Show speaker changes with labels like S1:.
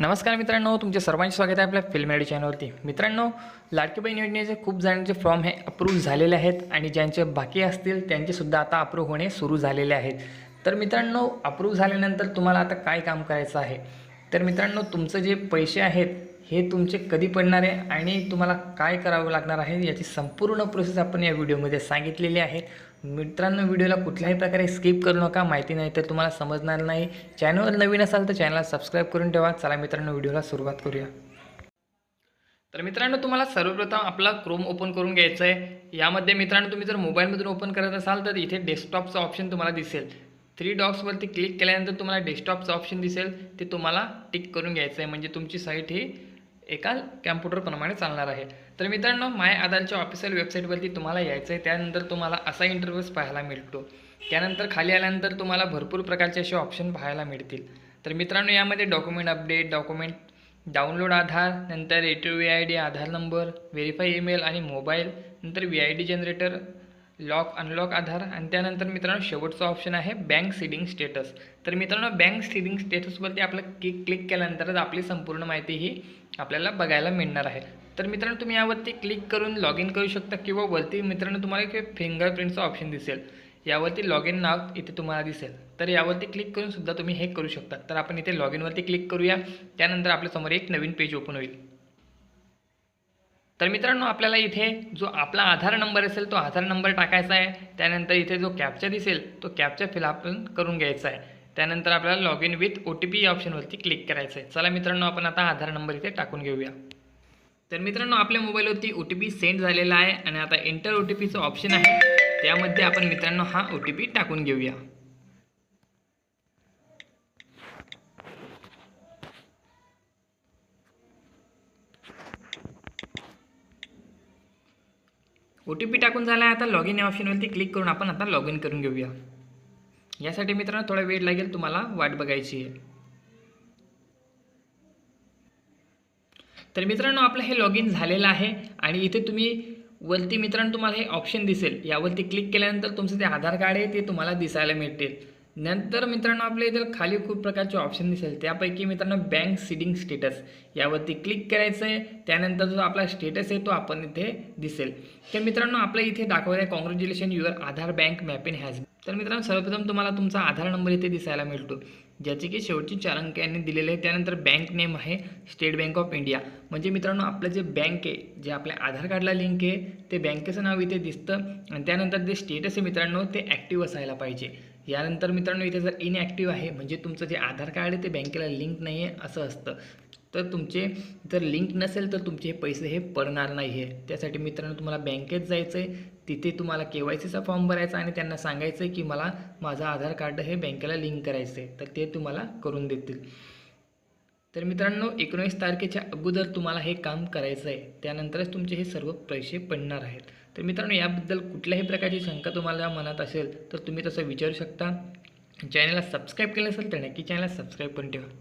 S1: नमस्कार मित्रांनो तुमचे सर्वांचे स्वागत आहे आपल्या फिल्म रेडी चॅनलवरती मित्रांनो लाडकी बहीण योजनेचे खूप जणांचे फॉर्म हे अप्रूव्ह झालेले आहेत आणि ज्यांचे बाकी असतील त्यांचेसुद्धा आता अप्रूव्ह होणे सुरू झालेले आहेत. तर मित्रांनो अप्रूव्ह झाल्यानंतर तुम्हाला आता काय काम करायचं आहे? तर मित्रांनो तुमचं जे पैसे आहेत हे तुमचे कधी पडणार आहे आणि तुम्हाला काय करावं लागणार आहे याची संपूर्ण प्रोसेस आपण या व्हिडिओमध्ये सांगितलेली आहे. मित्रांनो व्हिडिओला कुठल्याही प्रकारे स्किप करू नका. माहिती नाही तर तुम्हाला समजणार नाही. चॅनलवर नवीन असाल तर चॅनलला सबस्क्राईब करून ठेवा. चला मित्रांनो व्हिडिओला सुरुवात करूया. तर मित्रांनो तुम्हाला सर्वप्रथम आपला क्रोम ओपन करून घ्यायचं आहे. यामध्ये मित्रांनो तुम्ही जर मोबाईलमधून ओपन करत असाल तर इथे डेस्कटॉपचं ऑप्शन तुम्हाला दिसेल. थ्री डॉक्सवरती क्लिक केल्यानंतर तुम्हाला डेस्कटॉपचं ऑप्शन दिसेल. ते तुम्हाला टिक करून घ्यायचं आहे. म्हणजे तुमची साईट ही एका कॅम्प्युटरप्रमाणे चालणार आहे. तर मित्रांनो माय आधारच्या ऑफिशियल वेबसाईटवरती तुम्हाला यायचं आहे त्यानंतर तुम्हाला असा इंटरव्ह्यूज पाहायला मिळतो. त्यानंतर खाली आल्यानंतर तुम्हाला भरपूर प्रकारचे असे ऑप्शन पाहायला मिळतील. तर मित्रांनो यामध्ये document update document download Aadhaar नंतर A T V I D Aadhaar number verify email आणि मोबाईल नंतर V I D generator lock unlock Aadhaar आणि त्यानंतर मित्रांनो शेवटचा ऑप्शन आहे बँक सीडिंग स्टेटस. तर मित्रांनो बँक सीडिंग स्टेटसवरती आपलं क्लिक क्लिक केल्यानंतरच आपली संपूर्ण माहिती ही आपल्याला बघायला मिळणार आहे. तर मित्रांनो तुम्ही यावरती क्लिक करून लॉग इन करू शकता किंवा वरती मित्रांनो तुम्हाला एक फिंगरप्रिंटचं ऑप्शन दिसेल. यावरती लॉग इन नाव इथे तुम्हाला दिसेल. तर यावरती क्लिक करून सुद्धा तुम्ही हे करू शकता. तर आपण इथे लॉग इनवरती क्लिक करूया. त्यानंतर आपल्यासमोर एक नवीन पेज ओपन होईल. तर मित्रांनो आपल्याला इथे जो आपला आधार नंबर असेल तो आधार नंबर टाकायचा आहे. त्यानंतर इथे जो कॅप्चर दिसेल तो कॅपचा फिल आपण करून घ्यायचा आहे. त्यानंतर आपल्याला log in with O T P या ऑप्शनवरती क्लिक करायचं आहे चला मित्रांनो आपण आता आधार नंबर इथे टाकून घेऊया. तर मित्रांनो आपल्या मोबाईलवरती ओ टी पी सेंड झालेला आहे आणि आता एंटर ओ टी पीचं ऑप्शन आहे. त्यामध्ये आपण मित्रांनो हा ओ टी पी टाकून घेऊया. ओ टी पी टाकून झाला आहे आता लॉग इन या ऑप्शनवरती क्लिक करून आपण आता लॉग इन करून घेऊया. यासाठी मित्रांनो थोडा वेळ लागेल तुम्हाला वाट बघायची आहे. तर मित्रांनो आपलं हे लॉग इन झालेलं आहे आणि इथे तुम्ही वरती मित्रांनो तुम्हाला हे ऑप्शन दिसेल. यावरती क्लिक केल्यानंतर तुमचं जे आधार कार्ड आहे ते तुम्हाला दिसायला मिळतील. नंतर मित्रांनो आपल्या इथं खाली खूप प्रकारचे ऑप्शन दिसेल. त्यापैकी मित्रांनो बँक सिडिंग स्टेटस यावरती क्लिक करायचं आहे त्यानंतर जो आपला स्टेटस आहे तो आपण इथे दिसेल. तर मित्रांनो आपल्या इथे दाखवलं आहे congratulation your Aadhaar bank mapping has तर मित्रांनो सर्वप्रथम तुम्हाला तुमचा आधार नंबर इथे दिसायला मिळतो. ज्याचे की शेवटची चार अंक यांनी दिलेले आहे. त्यानंतर बँक नेम आहे स्टेट बँक ऑफ इंडिया म्हणजे मित्रांनो आपलं जे बँक आहे जे आपल्या आधार कार्डला लिंक आहे ते बँकेचं नाव इथे दिसतं. आणि त्यानंतर जे स्टेटस आहे मित्रांनो ते ॲक्टिव्ह असायला पाहिजे. यानंतर मित्रांनो इथे जर इनॲक्टिव्ह आहे म्हणजे तुमचं जे आधार कार्ड आहे ते बँकेला लिंक नाही आहे असं असतं. तर तुमचे जर लिंक नसेल तर तुमचे हे पैसे हे पडणार नाही आहे त्यासाठी मित्रांनो तुम्हाला बँकेत जायचं आहे तिथे तुम्हाला के वाय सीचा फॉर्म भरायचा आणि त्यांना सांगायचं आहे की मला माझं आधार कार्ड हे बँकेला लिंक करायचं आहे तर ते तुम्हाला करून देतील. तर मित्रांनो एकोणीस तारखेच्या अगोदर तुम्हाला हे काम करायचं आहे त्यानंतरच तुमचे हे सर्व पैसे पडणार आहेत. तर मित्रांनो याबद्दल कुठल्याही प्रकारची शंका तुम्हाला मनात असेल तर तुम्ही तसं विचारू शकता. चॅनलला सबस्क्राईब केलं असेल तर नक्की चॅनलला सबस्क्राईब करून ठेवा.